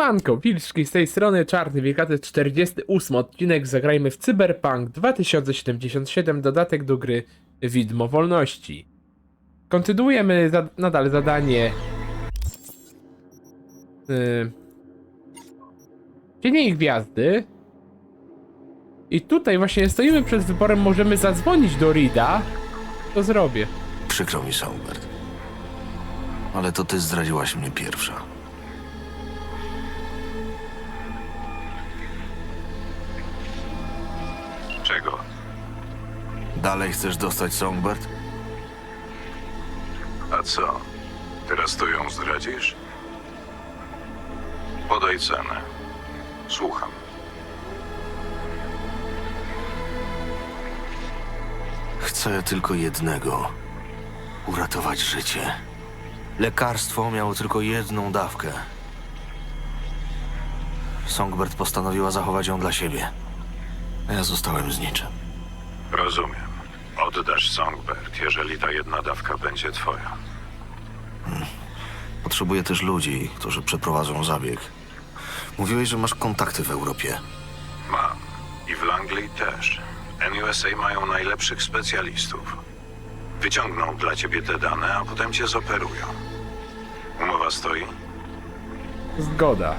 Siemanko, Wilczki z tej strony, Czarny Wiekaty, 48 odcinek, zagrajmy w Cyberpunk 2077, dodatek do gry Widmo Wolności. Kontynuujemy za nadal zadanie yy, Cienie Gwiazdy. I tutaj właśnie stoimy przed wyborem, możemy zadzwonić do Rida. To zrobię. Przykro mi, Songbird. Ale to ty zdradziłaś mnie pierwsza. Dalej chcesz dostać Songbird? A co? Teraz to ją zdradzisz? Podaj cenę. Słucham. Chcę tylko jednego. Uratować życie. Lekarstwo miało tylko jedną dawkę. Songbird postanowiła zachować ją dla siebie. A ja zostałem z niczym. Rozumiem. Oddasz Songbird, jeżeli ta jedna dawka będzie twoja. Potrzebuję też ludzi, którzy przeprowadzą zabieg. Mówiłeś, że masz kontakty w Europie. Mam. I w Langley też. NUSA mają najlepszych specjalistów. Wyciągną dla ciebie te dane, a potem cię zoperują. Umowa stoi? Zgoda.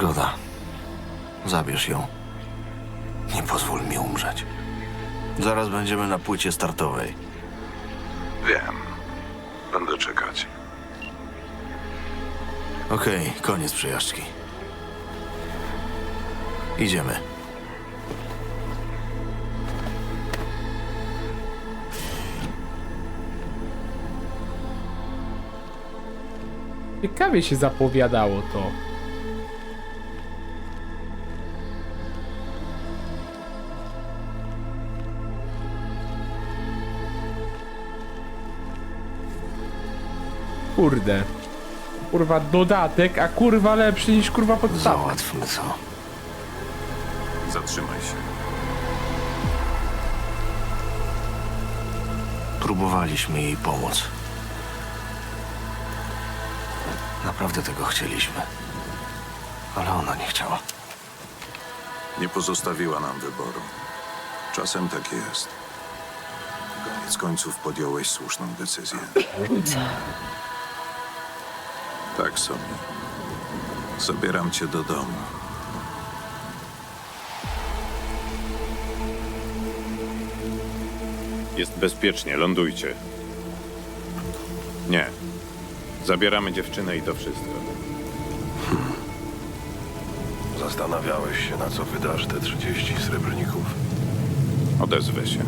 Zgoda. Zabierz ją. Nie pozwól mi umrzeć. Zaraz będziemy na płycie startowej. Wiem. Będę czekać. Okej, koniec przejażdżki. Idziemy. Ciekawie się zapowiadało to. Kurde. Kurwa dodatek, a kurwa lepszy niż kurwa podstawa. Załatwmy to. Zatrzymaj się. Próbowaliśmy jej pomóc. Naprawdę tego chcieliśmy. Ale ona nie chciała. Nie pozostawiła nam wyboru. Czasem tak jest. Koniec końców podjąłeś słuszną decyzję. Tak sobie. Zabieram cię do domu. Jest bezpiecznie, lądujcie. Nie. Zabieramy dziewczynę i to wszystko. Zastanawiałeś się, na co wydasz te 30 srebrników? Odezwę się.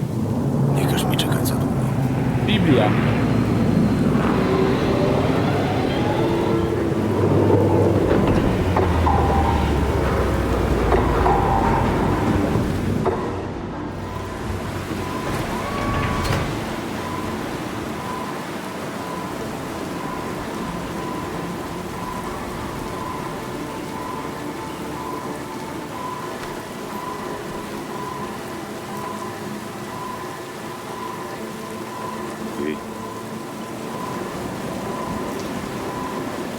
Nie każ mi czekać za długo. Biblia. I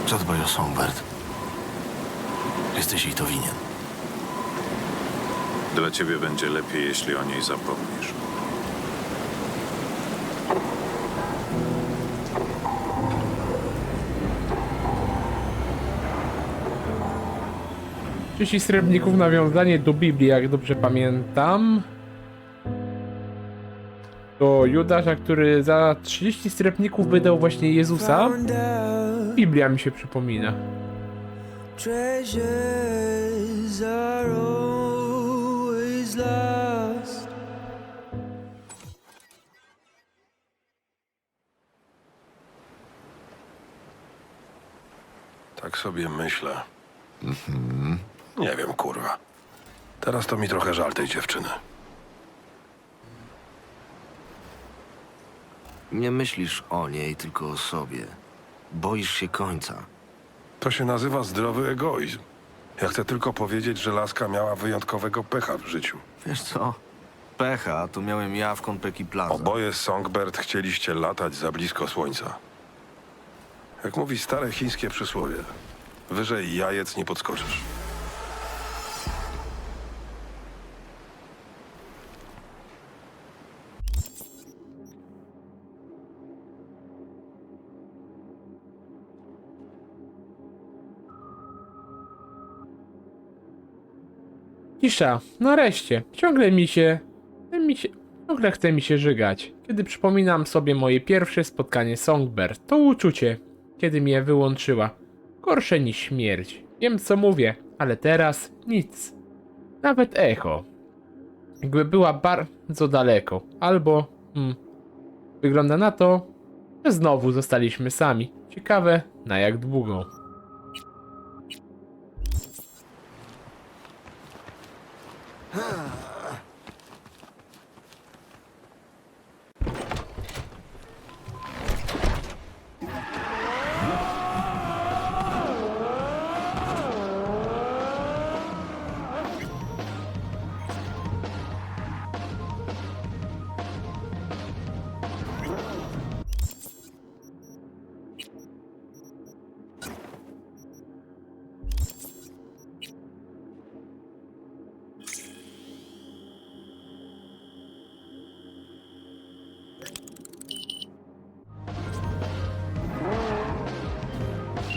Zadbaj o Songbird. Jesteś jej to winien. Dla ciebie będzie lepiej, jeśli o niej zapomnisz. Trzyści srebrników nawiązanie do Biblii, jak dobrze pamiętam. Do Judasza, który za 30 srebrników wydał właśnie Jezusa. Biblia mi się przypomina. treasures are always lost. Tak sobie myślę. Nie wiem, kurwa. Teraz to mi trochę żal tej dziewczyny. Nie myślisz o niej, tylko o sobie. Boisz się końca. To się nazywa zdrowy egoizm. Ja chcę tylko powiedzieć, że laska miała wyjątkowego pecha w życiu. Wiesz co? pecha, to miałem ja w Konpeki Plaza. Oboje z Songbird chcieliście latać za blisko słońca. Jak mówi stare chińskie przysłowie, wyżej jajec nie podskoczysz. Cisza, nareszcie. Ciągle mi się... mi się... Ciągle chce mi się żygać. Kiedy przypominam sobie moje pierwsze spotkanie Songbird, to uczucie, kiedy mnie wyłączyła. Gorsze niż śmierć. Wiem co mówię, ale teraz nic. Nawet echo. Jakby była bardzo daleko. Albo... Hmm, wygląda na to, że znowu zostaliśmy sami. Ciekawe, na jak długo.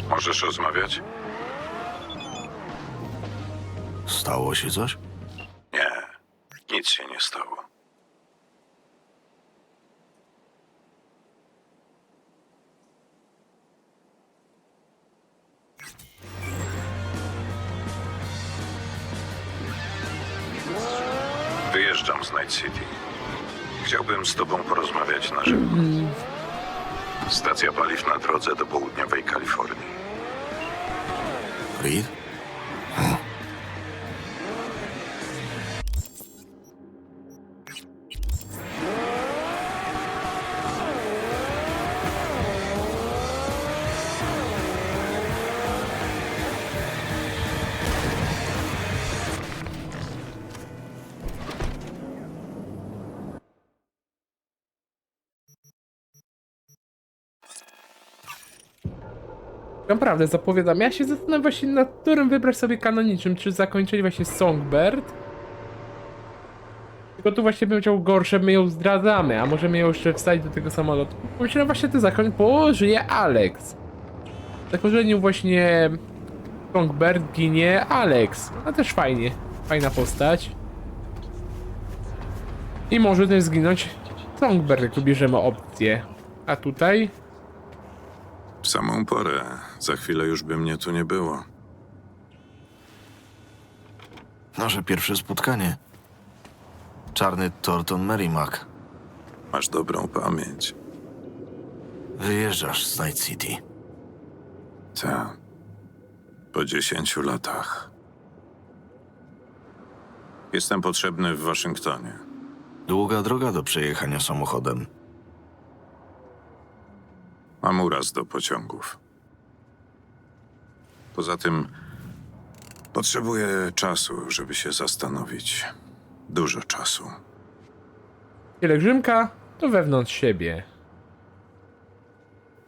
Możesz rozmawiać? Stało się coś? Wyjeżdżam z Night City. Chciałbym z tobą porozmawiać na żywo. Stacja paliw na drodze do południowej Kalifornii. Reed? Naprawdę zapowiadam. Ja się zastanawiam właśnie nad którym wybrać sobie kanonicznym. Czy zakończyć właśnie Songbird? Tylko tu właśnie bym chciał gorsze, my ją zdradzamy, a możemy ją jeszcze wstać do tego samolotu. Myślę właśnie to zakończ, bo żyje Alex. W zakończeniu właśnie Songbird ginie Alex. No też fajnie. Fajna postać. I może też zginąć Songbird, jak tu bierzemy opcję. A tutaj... W samą porę. Za chwilę już by mnie tu nie było. Nasze pierwsze spotkanie. Czarny Thornton Merrimack. Masz dobrą pamięć. Wyjeżdżasz z Night City. Tak. Po dziesięciu latach. Jestem potrzebny w Waszyngtonie. Długa droga do przejechania samochodem. Mam uraz do pociągów. Poza tym potrzebuję czasu, żeby się zastanowić. Dużo czasu. Pielgrzymka to wewnątrz siebie.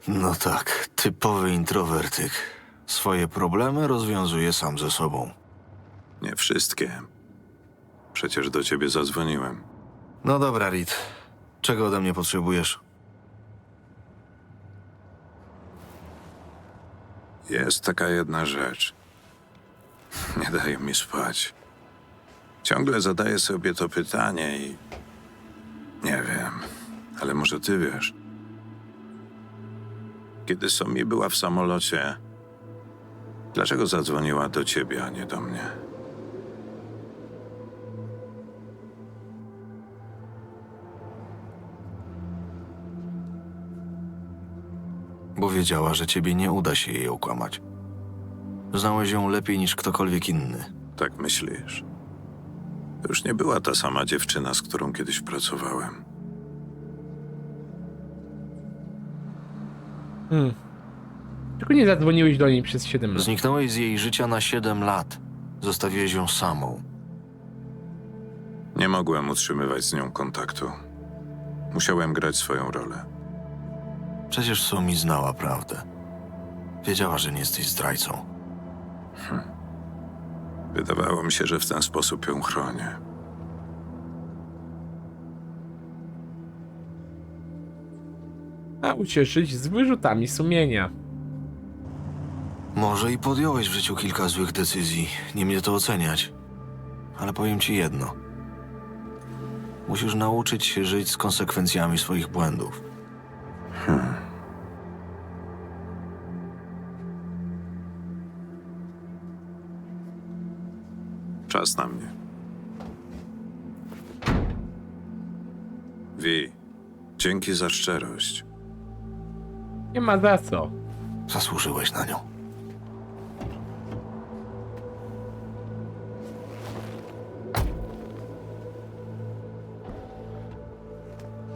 No tak, typowy introwertyk. Swoje problemy rozwiązuje sam ze sobą. Nie wszystkie. Przecież do ciebie zadzwoniłem. No dobra, Reed. Czego ode mnie potrzebujesz? Jest taka jedna rzecz. Nie daje mi spać. Ciągle zadaję sobie to pytanie i. Nie wiem, ale może ty wiesz. Kiedy Somi była w samolocie, dlaczego zadzwoniła do ciebie, a nie do mnie? Bo wiedziała, że ciebie nie uda się jej okłamać. Znałeś ją lepiej niż ktokolwiek inny. Tak myślisz? To już nie była ta sama dziewczyna, z którą kiedyś pracowałem. Hmm. Tylko nie zadzwoniłeś do niej przez 7 lat. Zniknąłeś z jej życia na 7 lat. Zostawiłeś ją samą. Nie mogłem utrzymywać z nią kontaktu. Musiałem grać swoją rolę. Przecież Sumi znała prawdę. Wiedziała, że nie jesteś zdrajcą. Wydawało mi się, że w ten sposób ją chronię. A ucieszyć z wyrzutami sumienia. Może i podjąłeś w życiu kilka złych decyzji, nie mnie to oceniać. Ale powiem ci jedno. Musisz nauczyć się żyć z konsekwencjami swoich błędów. Czas na mnie. Wi, dzięki za szczerość. Nie ma za co. Zasłużyłeś na nią.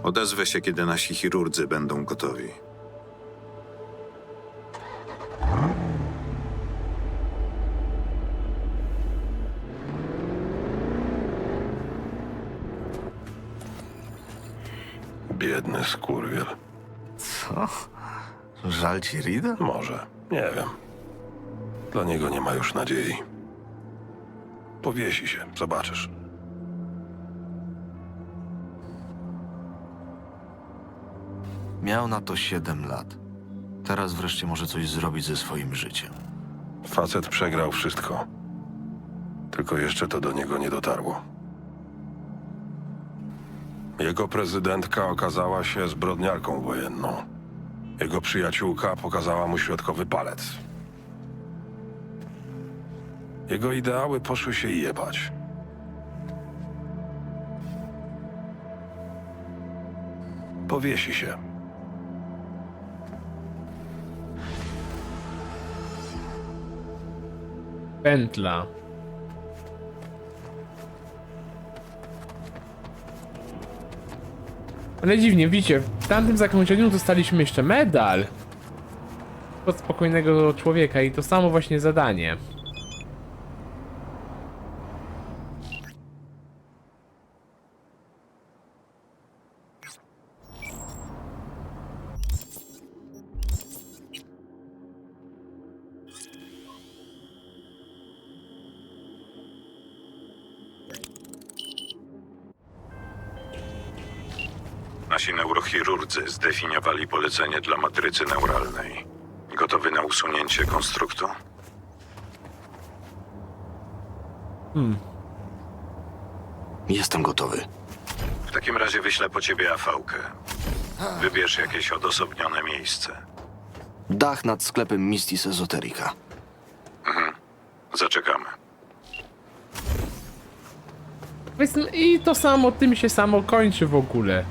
Odezwę się, kiedy nasi chirurdzy będą gotowi. Biedny skurwiel. Co? Żal ci Rida? Może. Nie wiem. Dla niego nie ma już nadziei. Powiesi się, zobaczysz. Miał na to 7 lat. Teraz wreszcie może coś zrobić ze swoim życiem. Facet przegrał wszystko. Tylko jeszcze to do niego nie dotarło. Jego prezydentka okazała się zbrodniarką wojenną. Jego przyjaciółka pokazała mu środkowy palec. Jego ideały poszły się jebać. Powiesi się. Pętla. Ale dziwnie, widzicie, w tamtym zakończeniu dostaliśmy jeszcze medal. Od spokojnego człowieka i to samo właśnie zadanie. Nasi neurochirurdzy zdefiniowali polecenie dla matrycy neuralnej. Gotowy na usunięcie konstruktu? Jestem gotowy. W takim razie wyślę po ciebie afałkę. Wybierz jakieś odosobnione miejsce. Dach nad sklepem Mistis Ezoterika. Zaczekamy. Więc I to samo, tym się samo kończy w ogóle.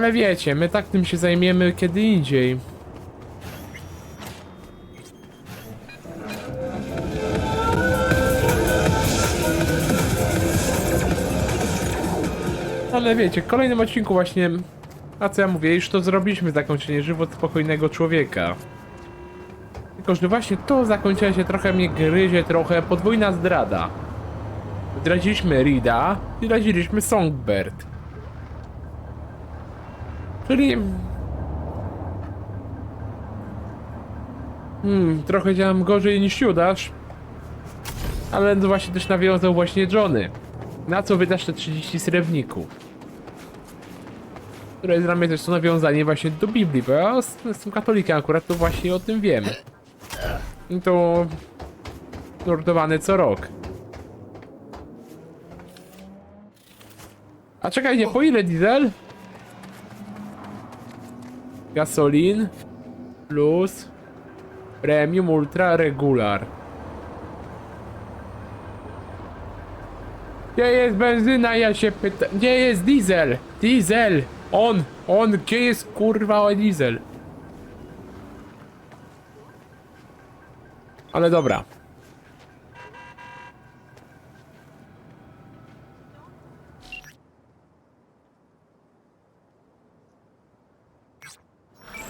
Ale wiecie, my tak tym się zajmiemy kiedy indziej. Ale wiecie, w kolejnym odcinku właśnie a co ja mówię, już to zrobiliśmy zakończenie żywot spokojnego człowieka. Tylko, że właśnie to zakończenie się trochę mnie gryzie, trochę podwójna zdrada. Zdradziliśmy Rida, zdradziliśmy Songbird. Czyli... Hmm, trochę działam gorzej niż Judasz. Ale właśnie też nawiązał właśnie Johnny. Na co wydasz te 30 srebrników? które jest dla mnie też to nawiązanie właśnie do Biblii, bo ja jestem katolikiem akurat, to właśnie o tym wiem. I to nurtowane co rok. A czekajcie, po ile diesel? Gasolin plus premium ultra regular. Gdzie jest benzyna? Ja się pytam. Gdzie jest diesel? Diesel! On! On! Gdzie jest kurwa diesel? Ale dobra.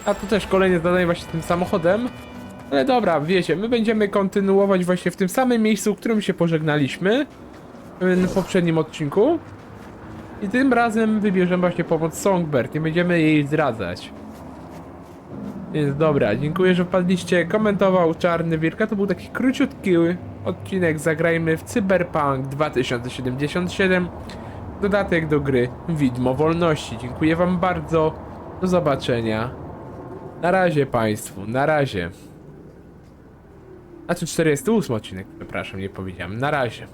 A tu też kolejne zadanie właśnie tym samochodem. Ale dobra, wiecie, my będziemy kontynuować właśnie w tym samym miejscu, w którym się pożegnaliśmy w poprzednim odcinku. I tym razem wybierzemy właśnie pomoc Songbird, nie będziemy jej zdradzać. Więc dobra, dziękuję, że wpadliście. Komentował Czarny Wilka. To był taki króciutki odcinek. Zagrajmy w Cyberpunk 2077. Dodatek do gry Widmo Wolności. Dziękuję Wam bardzo. Do zobaczenia. Na razie Państwu, na razie. A czy 48 odcinek, przepraszam, nie powiedziałem. Na razie.